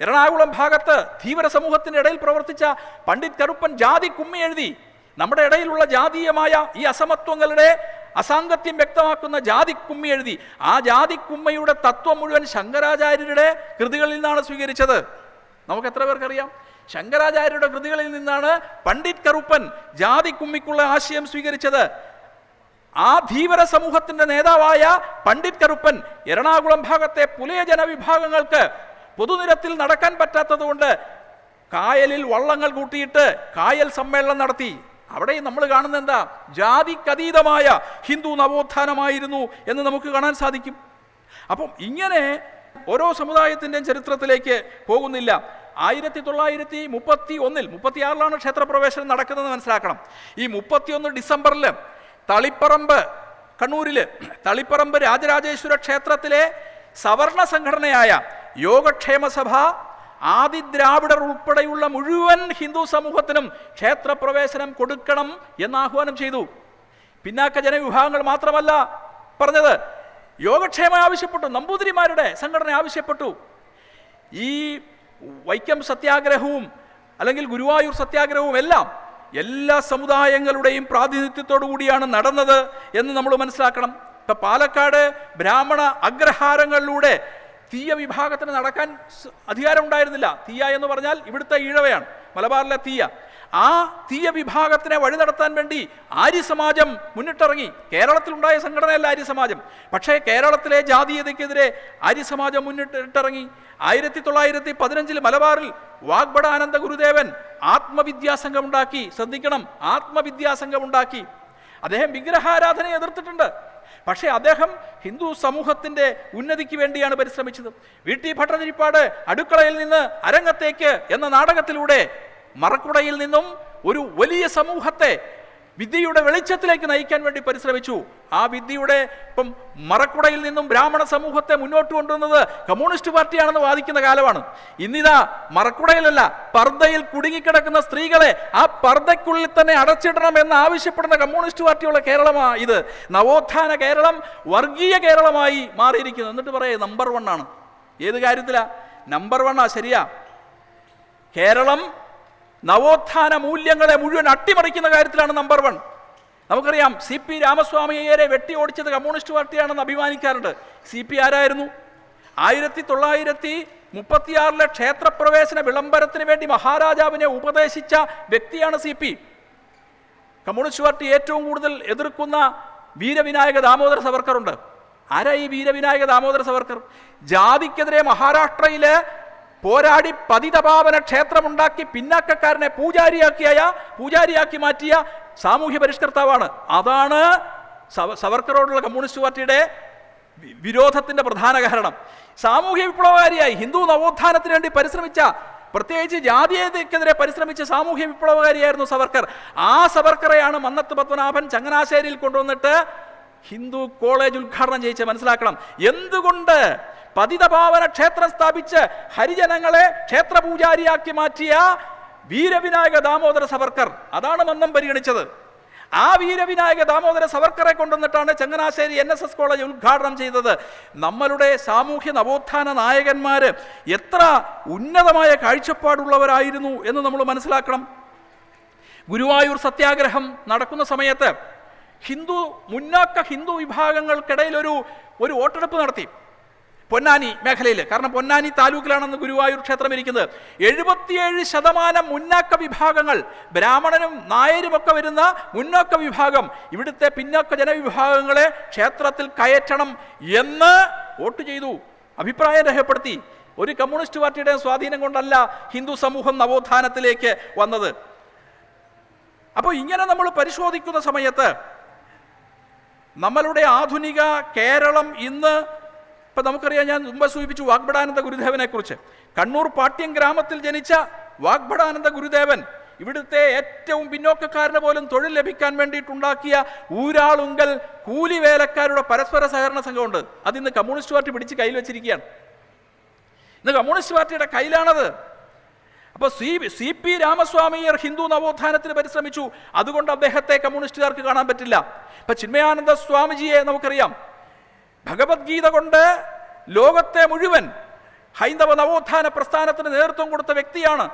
എറണാകുളം ഭാഗത്ത് ധീവര സമൂഹത്തിന്റെ ഇടയിൽ പ്രവർത്തിച്ച പണ്ഡിറ്റ് കറുപ്പൻ ജാതി കുമ്മി എഴുതി നമ്മുടെ ഇടയിലുള്ള ജാതീയമായ ഈ അസമത്വങ്ങളുടെ അസാംഗത്യം വ്യക്തമാക്കുന്ന ജാതി കുമ്മി എഴുതി. ആ ജാതി കുമ്മയുടെ തത്വം മുഴുവൻ ശങ്കരാചാര്യരുടെ കൃതികളിൽ നിന്നാണ് സ്വീകരിച്ചത്. നമുക്ക് എത്ര പേർക്കറിയാം? ശങ്കരാചാര്യരുടെ കൃതികളിൽ നിന്നാണ് പണ്ഡിറ്റ് കറുപ്പൻ ജാതി കുമ്മിക്കുള്ള ആശയം സ്വീകരിച്ചത്. ആ ധീവര സമൂഹത്തിന്റെ നേതാവായ പണ്ഡിറ്റ് കറുപ്പൻ എറണാകുളം ഭാഗത്തെ പുലയ ജനവിഭാഗങ്ങൾക്ക് പൊതുനിരത്തിൽ നടക്കാൻ പറ്റാത്തതുകൊണ്ട് കായലിൽ വള്ളങ്ങൾ കൂട്ടിയിട്ട് കായൽ സമ്മേളനം നടത്തി. അവിടെ നമ്മൾ കാണുന്ന എന്താ? ജാതിക്കതീതമായ ഹിന്ദു നവോത്ഥാനമായിരുന്നു എന്ന് നമുക്ക് കാണാൻ സാധിക്കും. അപ്പം ഇങ്ങനെ ഓരോ സമുദായത്തിന്റെയും ചരിത്രത്തിലേക്ക് പോകുന്നില്ല. ആയിരത്തി തൊള്ളായിരത്തി മുപ്പത്തി ഒന്നിൽ മുപ്പത്തിയാറിലാണ് ക്ഷേത്രപ്രവേശനം നടക്കുന്നത് മനസ്സിലാക്കണം. ഈ മുപ്പത്തിയൊന്ന് ഡിസംബറിൽ തളിപ്പറമ്പ് കണ്ണൂരിൽ തളിപ്പറമ്പ് രാജരാജേശ്വര ക്ഷേത്രത്തിലെ സവർണ സംഘടനയായ യോഗക്ഷേമ സഭ ആദിദ്രാവിഡർ ഉൾപ്പെടെയുള്ള മുഴുവൻ ഹിന്ദു സമൂഹത്തിനും ക്ഷേത്രപ്രവേശനം കൊടുക്കണം എന്ന് ആഹ്വാനം ചെയ്തു. പിന്നാക്ക ജനവിഭാഗങ്ങൾ മാത്രമല്ല പറഞ്ഞത് യോഗക്ഷേമം ആവശ്യപ്പെട്ടു നമ്പൂതിരിമാരുടെ സംഘടന ആവശ്യപ്പെട്ടു. ഈ വൈക്കം സത്യാഗ്രഹവും അല്ലെങ്കിൽ ഗുരുവായൂർ സത്യാഗ്രഹവും എല്ലാം എല്ലാ സമുദായങ്ങളുടെയും പ്രാതിനിധ്യത്തോടു കൂടിയാണ് നടന്നത് എന്ന് നമ്മൾ മനസ്സിലാക്കണം. ഇപ്പം പാലക്കാട് ബ്രാഹ്മണ അഗ്രഹാരങ്ങളിലൂടെ തീയ വിഭാഗത്തിന് നടക്കാൻ അധികാരം ഉണ്ടായിരുന്നില്ല. തീയ എന്ന് പറഞ്ഞാൽ ഇവിടുത്തെ ഈഴവയാണ് മലബാറിലെ തീയ. ആ തീയ വിഭാഗത്തിനെ വഴി നടത്താൻ വേണ്ടി ആര്യ സമാജം മുന്നിട്ടിറങ്ങി. കേരളത്തിലുണ്ടായ സംഘടനയല്ല ആര്യ സമാജം പക്ഷേ കേരളത്തിലെ ജാതീയതയ്ക്കെതിരെ ആര്യ സമാജം മുന്നിട്ടിറങ്ങി. ആയിരത്തി തൊള്ളായിരത്തി പതിനഞ്ചിൽ മലബാറിൽ വാഗ്ബടാനന്ദ ഗുരുദേവൻ ആത്മവിദ്യാസംഘം ഉണ്ടാക്കി ശ്രദ്ധിക്കണം ആത്മവിദ്യാസംഘം ഉണ്ടാക്കി അദ്ദേഹം വിഗ്രഹാരാധനയെ എതിർത്തിട്ടുണ്ട്. പക്ഷേ അദ്ദേഹം ഹിന്ദു സമൂഹത്തിന്റെ ഉന്നതിക്ക് വേണ്ടിയാണ് പരിശ്രമിച്ചത്. വി ടി ഭട്ടതിരിപ്പാട് അടുക്കളയിൽ നിന്ന് അരങ്ങത്തേക്ക് എന്ന നാടകത്തിലൂടെ മറക്കുടയിൽ നിന്നും ഒരു വലിയ സമൂഹത്തെ വിദ്യയുടെ വെളിച്ചത്തിലേക്ക് നയിക്കാൻ വേണ്ടി പരിശ്രമിച്ചു. ആ വിദ്യയുടെ ഇപ്പം മറക്കുടയിൽ നിന്നും ബ്രാഹ്മണ സമൂഹത്തെ മുന്നോട്ട് കൊണ്ടുവന്നത് കമ്മ്യൂണിസ്റ്റ് പാർട്ടിയാണെന്ന് വാദിക്കുന്ന കാലമാണ്. ഇന്നിതാ മറക്കുടയിലല്ല പർദ്ദയിൽ കുടുങ്ങിക്കിടക്കുന്ന സ്ത്രീകളെ ആ പർദ്ദയ്ക്കുള്ളിൽ തന്നെ അടച്ചിടണം എന്ന് ആവശ്യപ്പെടുന്ന കമ്മ്യൂണിസ്റ്റ് പാർട്ടിയുള്ള കേരളമാണ് ഇത്. നവോത്ഥാന കേരളം വർഗീയ കേരളമായി മാറിയിരിക്കുന്നു. എന്നിട്ട് പറയേ നമ്പർ വൺ ആണ്. ഏത് കാര്യത്തിലാ? നമ്പർ വണ്ണാ ശരിയാ. കേരളം നവോത്ഥാന മൂല്യങ്ങളെ മുഴുവൻ അട്ടിമറിക്കുന്ന കാര്യത്തിലാണ് നമ്പർ വൺ നമുക്കറിയാം സി പി രാമസ്വാമിയെ വെട്ടി ഓടിച്ചത് കമ്മ്യൂണിസ്റ്റ് പാർട്ടിയാണെന്ന് അഭിമാനിക്കാറുണ്ട്. സി പി ആരായിരുന്നു? ആയിരത്തി തൊള്ളായിരത്തി മുപ്പത്തിയാറിലെ ക്ഷേത്രപ്രവേശന വിളംബരത്തിന് വേണ്ടി മഹാരാജാവിനെ ഉപദേശിച്ച വ്യക്തിയാണ് സി പി. കമ്മ്യൂണിസ്റ്റ് പാർട്ടി ഏറ്റവും കൂടുതൽ എതിർക്കുന്ന വീരവിനായക ദാമോദര സവർക്കറുണ്ട്. ആരാ ഈ വീരവിനായക ദാമോദര സവർക്കർ? ജാതിക്കെതിരെ മഹാരാഷ്ട്രയിൽ പോരാടി പതിതപാവന ക്ഷേത്രമുണ്ടാക്കി പിന്നാക്കക്കാരനെ പൂജാരിയാക്കിയ പൂജാരിയാക്കി മാറ്റിയ സാമൂഹ്യ പരിഷ്കർത്താവാണ്. അതാണ് സവ സവർക്കറോടുള്ള കമ്മ്യൂണിസ്റ്റ് പാർട്ടിയുടെ വിരോധത്തിന്റെ പ്രധാന കാരണം. സാമൂഹ്യ വിപ്ലവകാരിയായി ഹിന്ദു നവോത്ഥാനത്തിന് വേണ്ടി പരിശ്രമിച്ച പ്രത്യേകിച്ച് ജാതീയതയ്ക്കെതിരെ പരിശ്രമിച്ച സാമൂഹ്യ വിപ്ലവകാരിയായിരുന്നു സവർക്കർ. ആ സവർക്കറെയാണ് മന്നത്ത് പത്മനാഭൻ ചങ്ങനാശ്ശേരിയിൽ കൊണ്ടുവന്നിട്ട് ഹിന്ദു കോളേജ് ഉദ്ഘാടനം ചെയ്യിച്ച് മനസ്സിലാക്കണം. എന്തുകൊണ്ട് പതിതപാവന ക്ഷേത്രം സ്ഥാപിച്ച് ഹരിജനങ്ങളെ ക്ഷേത്രപൂജാരിയാക്കി മാറ്റിയ വീരവിനായക ദാമോദര സവർക്കർ. അതാണ് മന്ദം പരിഗണിച്ചത്. ആ വീരവിനായക ദാമോദര സവർക്കറെ കൊണ്ടുവന്നിട്ടാണ് Changanassery N S S college ഉദ്ഘാടനം ചെയ്തത്. നമ്മളുടെ സാമൂഹ്യ നവോത്ഥാന നായകന്മാർ എത്ര ഉന്നതമായ കാഴ്ചപ്പാടുള്ളവരായിരുന്നു എന്ന് നമ്മൾ മനസ്സിലാക്കണം. ഗുരുവായൂർ സത്യാഗ്രഹം നടക്കുന്ന സമയത്ത് ഹിന്ദു മുന്നാക്ക ഹിന്ദു വിഭാഗങ്ങൾക്കിടയിൽ ഒരു ഒരു വോട്ടെടുപ്പ് നടത്തി. പൊന്നാനി മേഖലയിൽ കാരണം പൊന്നാനി താലൂക്കിലാണെന്ന് ഗുരുവായൂർ ക്ഷേത്രം ഇരിക്കുന്നത്. എഴുപത്തിയേഴ് ശതമാനം മുന്നാക്ക വിഭാഗങ്ങൾ ബ്രാഹ്മണനും നായരുമൊക്കെ വരുന്ന മുന്നോക്ക വിഭാഗം. ഇവിടുത്തെ പിന്നോക്ക ജനവിഭാഗങ്ങളെ ക്ഷേത്രത്തിൽ കയറ്റണം എന്ന് വോട്ട് ചെയ്തു. അഭിപ്രായം രേഖപ്പെടുത്തി. ഒരു കമ്മ്യൂണിസ്റ്റ് പാർട്ടിയുടെ സ്വാധീനം കൊണ്ടല്ല ഹിന്ദു സമൂഹം നവോത്ഥാനത്തിലേക്ക് വന്നത്. അപ്പോൾ ഇങ്ങനെ നമ്മൾ പരിശോധിക്കുന്ന സമയത്ത് നമ്മളുടെ ആധുനിക കേരളം ഇന്ന് ഇപ്പം നമുക്കറിയാം ഞാൻ മുമ്പ് സൂചിപ്പിച്ചു വാഗ്ഭടാനന്ദ ഗുരുദേവനെക്കുറിച്ച്. കണ്ണൂർ പാട്യം ഗ്രാമത്തിൽ ജനിച്ച വാഗ്ഭടാനന്ദ ഗുരുദേവൻ ഇവിടുത്തെ ഏറ്റവും പിന്നോക്കക്കാരന് പോലും തൊഴിൽ ലഭിക്കാൻ വേണ്ടിയിട്ടുണ്ടാക്കിയ ഊരാളുങ്കൽ കൂലി വേലക്കാരുടെ പരസ്പര സഹകരണ സംഘമുണ്ട്. അതിന്ന് കമ്മ്യൂണിസ്റ്റ് പാർട്ടി പിടിച്ച് കയ്യിൽ വെച്ചിരിക്കുകയാണ്. ഇന്ന് കമ്മ്യൂണിസ്റ്റ് പാർട്ടിയുടെ കയ്യിലാണത്. അപ്പോൾ സി സി പി രാമസ്വാമിയർ ഹിന്ദു നവോത്ഥാനത്തിന് പരിശ്രമിച്ചു. അതുകൊണ്ട് അദ്ദേഹത്തെ കമ്മ്യൂണിസ്റ്റുകാർക്ക് കാണാൻ പറ്റില്ല. ഇപ്പൊ ചിന്മയാനന്ദ സ്വാമിജിയെ നമുക്കറിയാം. ഭഗവത്ഗീത കൊണ്ട് ലോകത്തെ മുഴുവൻ ഹൈന്ദവ നവോത്ഥാന പ്രസ്ഥാനത്തിന് നേതൃത്വം കൊടുത്ത വ്യക്തിയാണ്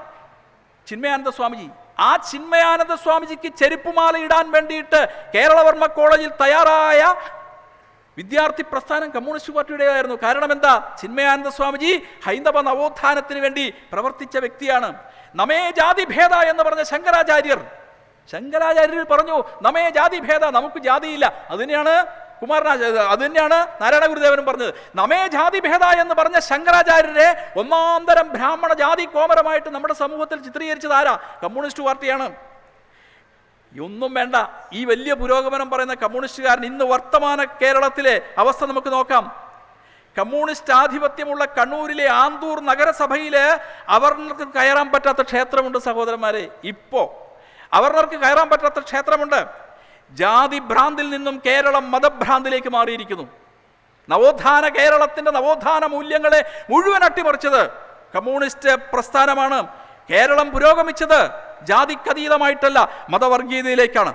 ചിന്മയാനന്ദ സ്വാമിജി. ആ ചിന്മയാനന്ദ സ്വാമിജിക്ക് ചെരുപ്പുമാല ഇടാൻ വേണ്ടിയിട്ട് കേരളവർമ്മ കോളേജിൽ തയ്യാറായ വിദ്യാർത്ഥി പ്രസ്ഥാനം കമ്മ്യൂണിസ്റ്റ് പാർട്ടിയുടേതായിരുന്നു. കാരണം എന്താ ചിന്മയാനന്ദ സ്വാമിജി ഹൈന്ദവ നവോത്ഥാനത്തിന് വേണ്ടി പ്രവർത്തിച്ച വ്യക്തിയാണ്. നമേ ജാതി ഭേദ എന്ന് പറഞ്ഞ ശങ്കരാചാര്യർ. ശങ്കരാചാര്യർ പറഞ്ഞു നമേ ജാതി ഭേദ നമുക്ക് ജാതിയില്ല. അത് തന്നെയാണ് കുമാരനാചാര്യ അത് തന്നെയാണ് നാരായണ ഗുരുദേവനും പറഞ്ഞത്. നമേ ജാതി ഭേദ എന്ന് പറഞ്ഞ ശങ്കരാചാര്യരെ ഒന്നാന്തരം ബ്രാഹ്മണ ജാതി കോമരമായിട്ട് നമ്മുടെ സമൂഹത്തിൽ ചിത്രീകരിച്ചത് ആരാ? കമ്മ്യൂണിസ്റ്റ് പാർട്ടിയാണ്. ഒന്നും വേണ്ട. ഈ വലിയ പുരോഗമനം പറയുന്ന കമ്മ്യൂണിസ്റ്റുകാരൻ ഇന്ന് വർത്തമാന കേരളത്തിലെ അവസ്ഥ നമുക്ക് നോക്കാം. കമ്മ്യൂണിസ്റ്റ് ആധിപത്യമുള്ള കണ്ണൂരിലെ ആന്തൂർ നഗരസഭയിലെ അവർണർക്ക് കയറാൻ പറ്റാത്ത ക്ഷേത്രമുണ്ട് സഹോദരന്മാരെ. ഇപ്പോ അവർണർക്ക് കയറാൻ പറ്റാത്ത ക്ഷേത്രമുണ്ട്. ജാതി ഭ്രാന്തിൽ നിന്നും കേരളം മതഭ്രാന്തിലേക്ക് മാറിയിരിക്കുന്നു. നവോത്ഥാന കേരളത്തിന്റെ നവോത്ഥാന മൂല്യങ്ങളെ മുഴുവൻ അട്ടിമറിച്ചത് കമ്മ്യൂണിസ്റ്റ് പ്രസ്ഥാനമാണ്. കേരളം പുരോഗമിച്ചത് ജാതിക്കതീതമായിട്ടല്ല മതവർഗീയതയിലേക്കാണ്.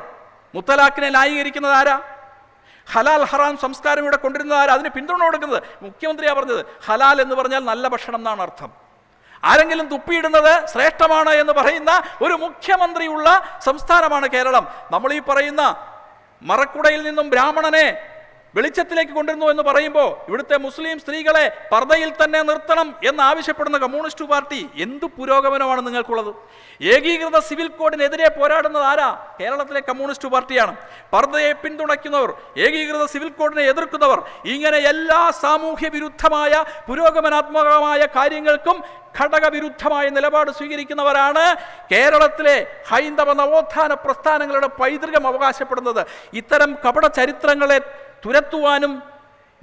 മുത്തലാഖിനെ ന്യായീകരിക്കുന്നത് ആരാ? ഹലാൽ ഹറാം സംസ്കാരം ഇവിടെ കൊണ്ടിരുന്നത് ആരാ? അതിന് പിന്തുണ കൊടുക്കുന്നത് മുഖ്യമന്ത്രിയാണ് പറഞ്ഞത്. ഹലാൽ എന്ന് പറഞ്ഞാൽ നല്ല ഭക്ഷണം എന്നാണ് അർത്ഥം. ആരെങ്കിലും തുപ്പിയിടുന്നത് ശ്രേഷ്ഠമാണ് എന്ന് പറയുന്ന ഒരു മുഖ്യമന്ത്രിയുള്ള സംസ്ഥാനമാണ് കേരളം. നമ്മൾ ഈ പറയുന്ന മറക്കുടയിൽ നിന്നും ബ്രാഹ്മണനെ വെളിച്ചത്തിലേക്ക് കൊണ്ടുവരുന്നു എന്ന് പറയുമ്പോൾ ഇവിടുത്തെ മുസ്ലിം സ്ത്രീകളെ പർദ്ദയിൽ തന്നെ നിർത്തണം എന്ന് ആവശ്യപ്പെടുന്ന കമ്മ്യൂണിസ്റ്റ് പാർട്ടി എന്തു പുരോഗമനമാണ് നിങ്ങൾക്കുള്ളത്? ഏകീകൃത സിവിൽ കോഡിനെതിരെ പോരാടുന്നത് ആരാ? കേരളത്തിലെ കമ്മ്യൂണിസ്റ്റ് പാർട്ടിയാണ്. പർദ്ദയെ പിന്തുണയ്ക്കുന്നവർ ഏകീകൃത സിവിൽ കോഡിനെ എതിർക്കുന്നവർ ഇങ്ങനെ എല്ലാ സാമൂഹ്യ വിരുദ്ധമായ പുരോഗമനാത്മകമായ കാര്യങ്ങൾക്കും ഘടകവിരുദ്ധമായ നിലപാട് സ്വീകരിക്കുന്നവരാണ് കേരളത്തിലെ ഹൈന്ദവ നവോത്ഥാന പ്രസ്ഥാനങ്ങളുടെ പൈതൃകം അവകാശപ്പെടുന്നത്. ഇത്തരം കപട ചരിത്രങ്ങളെ തുരത്തുവാനും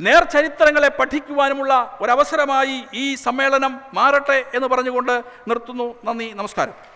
നേർചരിത്രങ്ങളെ പഠിക്കുവാനുമുള്ള ഒരവസരമായി ഈ സമ്മേളനം മാറട്ടെ എന്ന് പറഞ്ഞുകൊണ്ട് നിർത്തുന്നു. നന്ദി നമസ്കാരം.